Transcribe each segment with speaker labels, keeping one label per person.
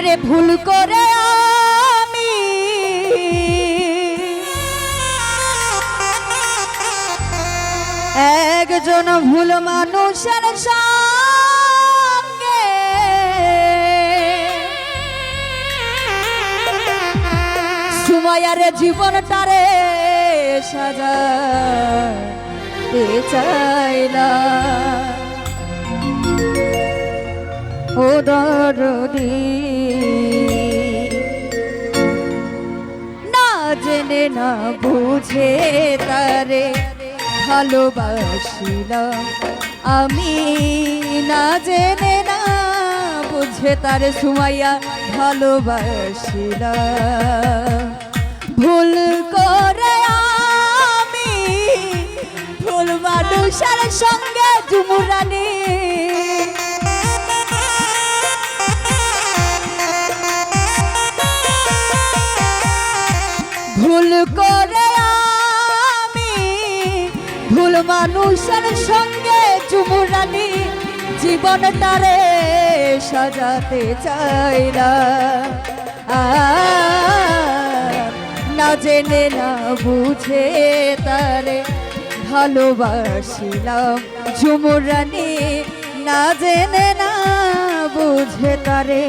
Speaker 1: ওরে ভুল করে আমি। একজন ভুল মানুষের সঙ্গে সুমায়ারে জীবনটারে সাজাতে চাইলা ও না জেনে না বুঝে তারে ভালোবাসিলাম আমি। না জেনে না বুঝে তারে সুমাইয়া ভালোবাসিলাম ভুল করে আমি, ভুল মানুষের সঙ্গে জুমুরানি করে আমি ভুল মানুষের সঙ্গে চুমুরানি জীবনটারে সাজাতে চাই না। না জেনে, না বুঝে তারে ভালোবাসিলাম ঝুমুরানি না জেনে, না বুঝে তারে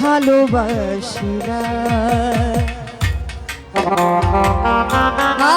Speaker 1: ভালোবাসিলাম। জানতাম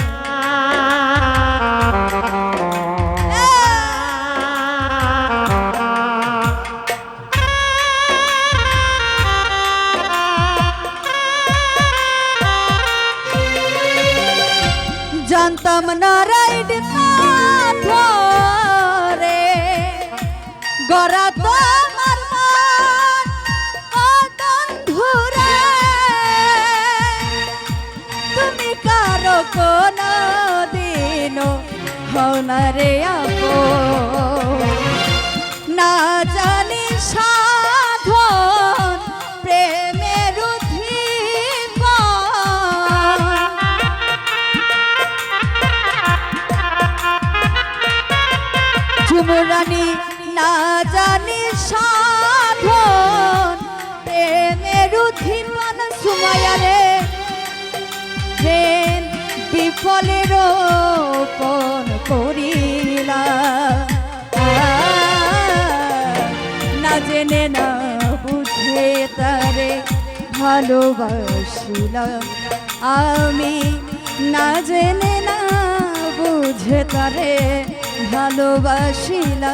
Speaker 1: জানতাম না রাইড বন্ধুরে তুমি কারও কোন দিন হও না রে আপো না জানি সাধন। প্রেমের উদ্দীপন সুমায়ারে প্রেম বিফলের পণ করিলা। না জেনে না বুঝে তারে ভালোবাসিলাম আমি না জেনে না বুঝে তারে ভালোবাসিলাম।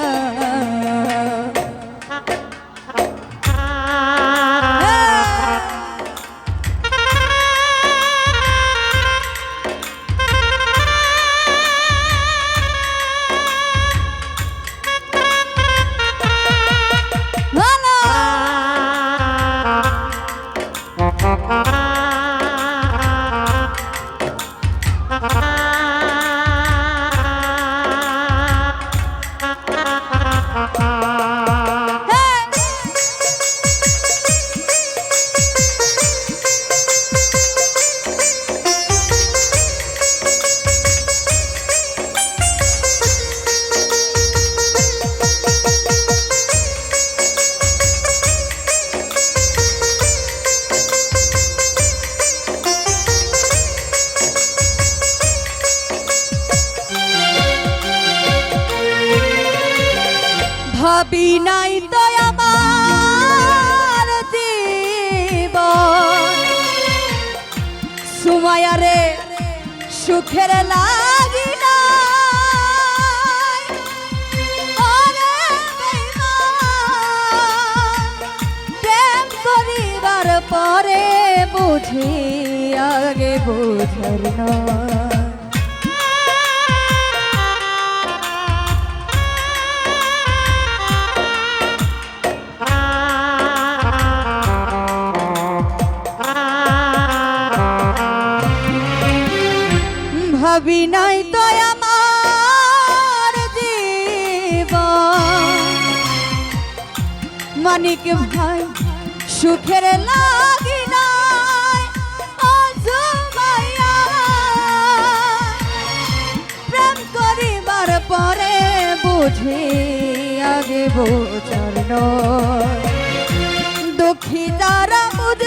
Speaker 1: ভাবি নাই তো জীবন। সুমায়ারে সুখের লাগি পরে বুঝি আগে বুঝর না ভাবি নাই তো আমার জীবন মানিক ভাই, সুখের লাগি নাই। প্রেম করিবার পরে বুঝি আগে দুঃখী তারা বুঝবে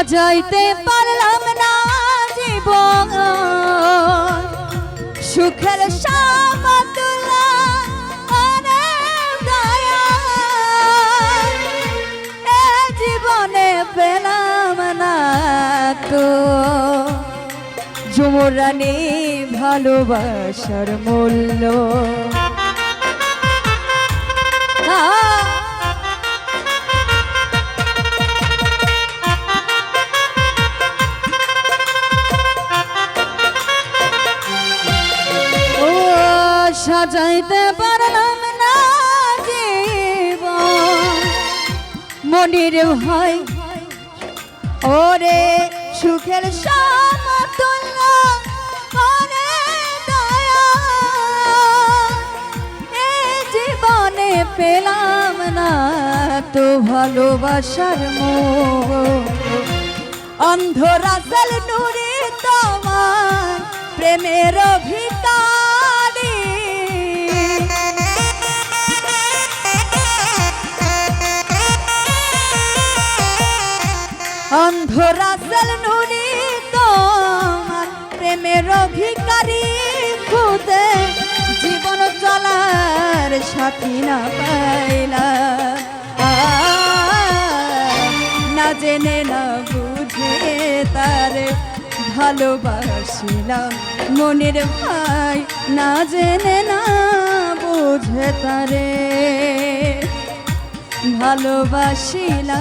Speaker 1: সাজাইতে পারলাম না জীবন। সুখের জীবনে পেলাম না তো। যুমরানি ভালোবাসার মূল্য। সাজাইতে পারলাম না জীবন। মনির ভাই, ওরে সুখের সমতুল্য দয়া। এ জীবনে পেলাম না তো ভালোবাসার মোহ। অন্ধ রাসেল নুরি তোমার প্রেমের ভিকারি রাসেল নুরি তোমার প্রেমের ভিকারি খুদে। জীবন চলার সাথী না পাইলা। না জেনে, না বুঝে তারে ভালোবাসিলাম। মনের ভাই, না জেনে, না বুঝে তারে ভালোবাসিলাম।